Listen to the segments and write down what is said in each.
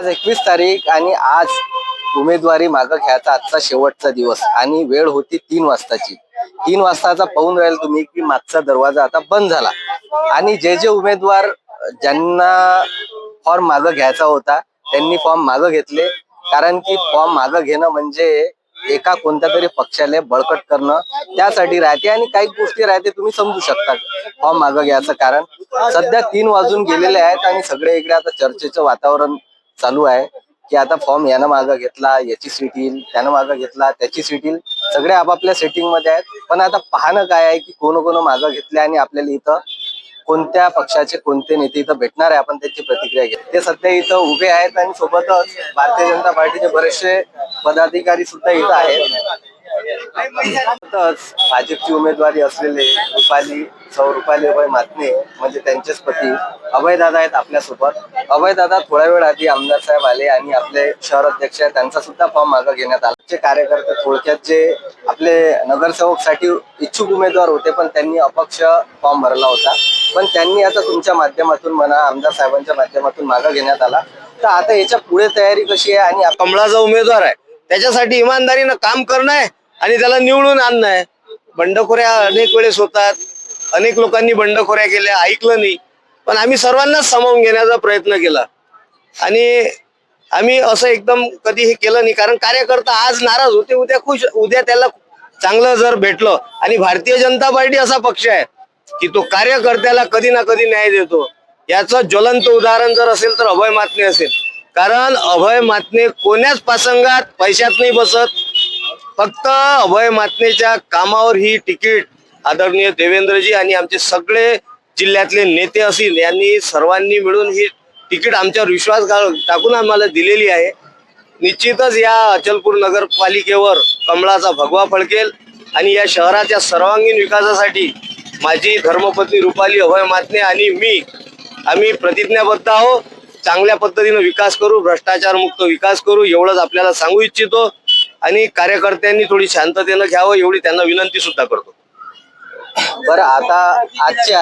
आज एकवीस तारीख आणि आज उमेदवारी मागं घ्यायचा आजचा शेवटचा दिवस आणि वेळ होती तीन वाजताची. तीन वाजताचा पाहून राहील तुम्ही की मागचा दरवाजा आता बंद झाला. आणि जे जे उमेदवार ज्यांना फॉर्म मागं घ्यायचा होता त्यांनी फॉर्म मागं घेतले. कारण की फॉर्म मागं घेणं म्हणजे एका कोणत्या तरी पक्षाला बळकट करणं त्यासाठी राहते आणि काही गोष्टी राहते तुम्ही समजू शकता फॉर्म मागं घ्यायचं कारण. सध्या तीन वाजून गेलेले आहेत आणि सगळे इकडे आता चर्चेचं वातावरण चालू आहे की आता फॉर्म यानं मागं घेतला याची सीट येईल त्यानं मागं घेतला त्याची सीट येईल. सगळे आपापल्या सेटिंगमध्ये आहेत. पण आता पाहणं काय आहे की कोण कोण मागं घेतले आणि आपल्याला इथं कोणत्या पक्षाचे कोणते नेते इथं भेटणार आहे आपण त्याची प्रतिक्रिया घेऊ. ते सध्या इथं उभे आहेत आणि सोबतच भारतीय जनता पार्टीचे बरेचसे पदाधिकारी सुद्धा इथं आहेत. भाजपची उमेदवारी असलेले रुपाली सौ रुपाली अभय मातने म्हणजे त्यांचेच पती अभय दादा आहेत आपल्यासोबत. अभय दादा थोड्या वेळ आधी आमदार साहेब आले आणि आपले शहर अध्यक्ष आहेत. त्यांचा सुद्धा फॉर्म मागं घेण्यात आला. जे कार्यकर्ते थोडक्यात जे आपले नगरसेवकसाठी इच्छुक उमेदवार होते पण त्यांनी अपक्ष फॉर्म भरला होता. पण त्यांनी आता तुमच्या माध्यमातून म्हणा आमदार साहेबांच्या माध्यमातून मागं घेण्यात आला. तर आता याच्यापुढे तयारी कशी आहे आणि कमळाचा उमेदवार आहे. त्याच्यासाठी इमानदारीनं काम करणं आहे. आणि त्याला निवडून आणणं आहे. बंडखोऱ्या अनेक वेळेस होतात. अनेक लोकांनी बंडखोऱ्या केल्या ऐकलं नाही. पण आम्ही सर्वांनाच सामावून घेण्याचा प्रयत्न केला. आणि आम्ही असं एकदम कधी हे केलं नाही. कारण कार्यकर्ता आज नाराज होते उद्या खुश उद्या त्याला चांगलं जर भेटलं. आणि भारतीय जनता पार्टी असा पक्ष आहे की तो कार्यकर्त्याला कधी ना कधी न्याय देतो. याचं ज्वलंत उदाहरण जर असेल तर अभय मातने असेल. कारण अभय मातने कोण्याच प्रसंगात पैशात नाही बसत फक्त अभय मातनेच्या कामावर ही तिकीट आदरणीय देवेंद्रजी आणि आमचे सगळे जिल्ह्यातले नेते असतील यांनी सर्वांनी मिळून ही तिकीट आमच्यावर विश्वास टाकून आम्हाला दिलेली आहे. निश्चितच या अचलपूर नगरपालिकेवर कमळाचा भगवा फडकेल आणि या शहराच्या सर्वांगीण विकासासाठी माझी धर्मपत्नी रुपाली अभय मातने आणि मी आम्ही प्रतिज्ञाबद्ध आहोत. चांगल्या पद्धतीनं विकास करू भ्रष्टाचार मुक्त विकास करू एवढंच आपल्याला सांगू इच्छितो. आणि कार्यकर्त्यांनी थोडी शांततेनं घ्यावं एवढी त्यांना विनंती सुद्धा करतो. बरं आता आजच्या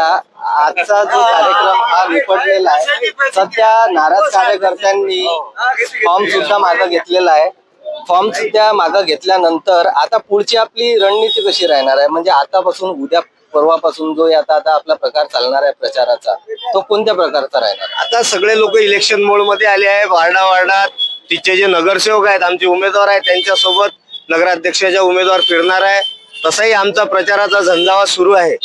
आजचा जो कार्यक्रम हा निपटलेला आहे सध्या नाराज कार्यकर्त्यांनी फॉर्म सुद्धा मागं घेतलेला आहे. फॉर्म सुद्धा मागं घेतल्यानंतर आता पुढची आपली रणनीती कशी राहणार आहे? म्हणजे आतापासून उद्या परवापासून जो आता आता आपला प्रकार चालणार आहे प्रचाराचा तो कोणत्या प्रकारचा राहणार? आता सगळे लोक इलेक्शन मोडमध्ये आले आहे वार्डा वार्डात तिचे जे नगरसेवक आहेत आमचे उमेदवार आहेत त्यांच्यासोबत नगराध्यक्षाच्या उमेदवार फिरणार आहे. तसाही आमचा प्रचाराचा झंझावात सुरू आहे.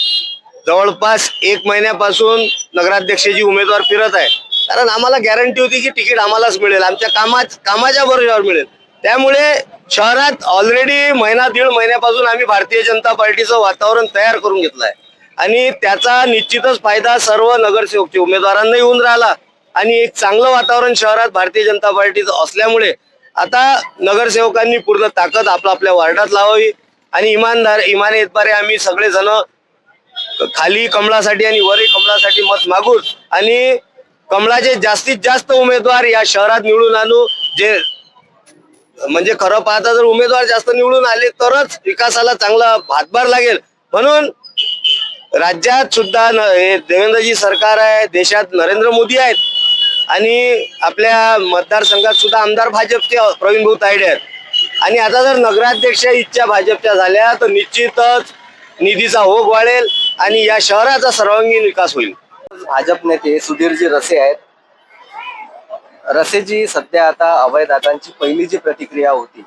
जवळपास एक महिन्यापासून नगराध्यक्षाची उमेदवार फिरत आहे. कारण आम्हाला गॅरंटी होती की तिकीट आम्हालाच मिळेल. आमच्या कामा कामाच्या बरोबर मिळेल. त्यामुळे शहरात ऑलरेडी महिना दीड महिन्यापासून आम्ही भारतीय जनता पार्टीचं वातावरण तयार करून घेतलं आहे आणि त्याचा निश्चितच फायदा सर्व नगरसेवकचे उमेदवारांनाही होऊन राहिला. आणि एक चांगलं वातावरण शहरात भारतीय जनता पार्टीचं असल्यामुळे आता नगरसेवकांनी पूर्ण ताकद आपल्या आपल्या वार्डात लावावी आणि इमानदार इमानेद्वारे आम्ही सगळेजण खाली कमळासाठी आणि वरही कमळासाठी मत मागून आणि कमळाचे जास्तीत जास्त उमेदवार या शहरात निवडून आणू. जे म्हणजे खरं पाहता जर उमेदवार जास्त निवडून आले तरच विकासाला चांगला हातभार लागेल. म्हणून राज्यात सुद्धा न- हे देवेंद्रजी सरकार आहे देशात नरेंद्र मोदी आहेत आणि आपल्या मतदारसंघात सुद्धा आमदार भाजपचे प्रवीण भाऊ तायडे आहेत. आणि आता जर नगराध्यक्ष इच्छा भाजपच्या झाल्या तर निश्चितच निधीचा ओघ वाढेल आणि या शहराचा सर्वांगीण विकास होईल. भाजप नेते सुधीरजी रसे आहेत. रसेजी सध्या आता अभयदादांची पहिली जी प्रतिक्रिया होती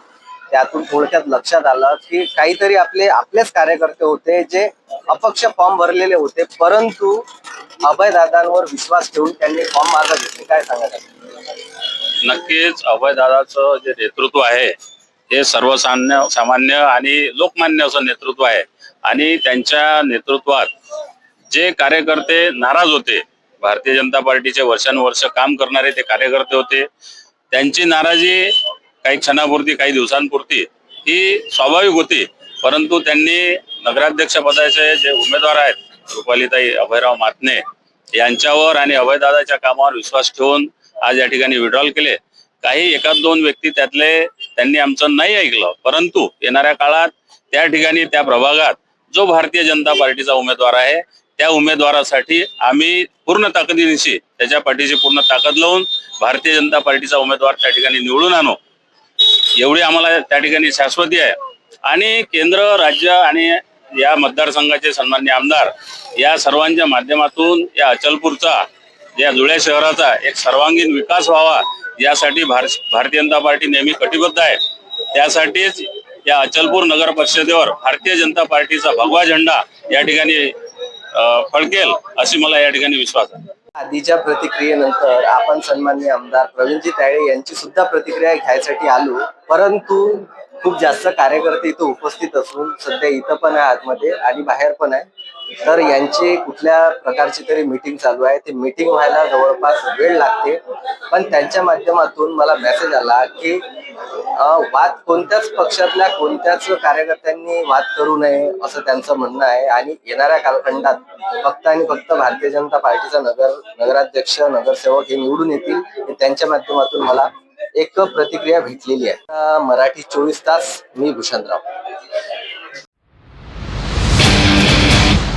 त्यातून थोडक्यात लक्षात आलं की काहीतरी आपले आपलेच कार्यकर्ते होते जे अपक्ष फॉर्म भरलेले होते परंतु अभयदादांवर विश्वास ठेवून त्यांनी फॉर्म मागं घेतले. काय सांगायचं नक्कीच अभयदादाचं जे नेतृत्व आहे हे सर्वसामान्य सामान्य आणि लोकमान्य असं नेतृत्व आहे. आणि त्यांच्या नेतृत्वात जे कार्यकर्ते नाराज होते भारतीय जनता पार्टीचे वर्षानुवर्ष काम करणारे ते कार्यकर्ते होते त्यांची नाराजी काही क्षणापुरती काही दिवसांपुरती ही स्वाभाविक होती. परंतु त्यांनी नगराध्यक्ष पदाचे जे उमेदवार आहेत रुपालीताई अभयराव मातने यांच्यावर आणि अभयदादाच्या कामावर विश्वास ठेवून आज या ठिकाणी विड्रॉल केले. काही एकाच दोन व्यक्ती त्यातले त्यांनी आमचं नाही ऐकलं. परंतु येणाऱ्या काळात त्या ठिकाणी त्या प्रभागात जो भारतीय जनता पार्टीचा उमेदवार आहे त्या उमेदवारासाठी आम्ही पूर्ण ताकदीनिशी त्याच्या पाठीशी पूर्ण ताकद लावून भारतीय जनता पार्टीचा उमेदवार त्या ठिकाणी निवडून आणू. एवढी आम्हाला त्या ठिकाणी शाश्वती आहे. आणि केंद्र राज्य आणि या मतदारसंघाचे सन्मान्य आमदार या सर्वांच्या माध्यमातून या अचलपूरचा या धुळे शहराचा एक सर्वांगीण विकास व्हावा यासाठी भार भारतीय जनता पार्टी नेहमी कटिबद्ध आहे. त्यासाठीच या अचलपूर नगर परिषदेवर भारतीय जनता पार्टीचा भगवा झेंडा या ठिकाणी फडकेल अशी मला या ठिकाणी विश्वास आहे. आधीच्या प्रतिक्रियेनंतर आपण सन्मान्य आमदार प्रवीणजी तायडे यांची सुद्धा प्रतिक्रिया घ्यायसाठी आलो. परंतु खूप जास्त कार्यकर्ते इथं उपस्थित असून सध्या इथं पण आहे आतमध्ये आणि बाहेर पण आहे. तर यांची कुठल्या प्रकारची तरी मीटिंग चालू आहे. ते मीटिंग व्हायला जवळपास वेळ लागते. पण त्यांच्या माध्यमातून मला मेसेज आला की वाद कोणत्याच पक्षातल्या कोणत्याच कार्यकर्त्यांनी वाद करू नये असं त्यांचं म्हणणं आहे. आणि येणाऱ्या कालखंडात फक्त आणि फक्त भारतीय जनता पार्टीचा नगर नगराध्यक्ष नगरसेवक हे निवडून येतील त्यांच्या माध्यमातून मला एक प्रतिक्रिया भेटलेली आहे. मराठी चोवीस तास मी भूषणराव.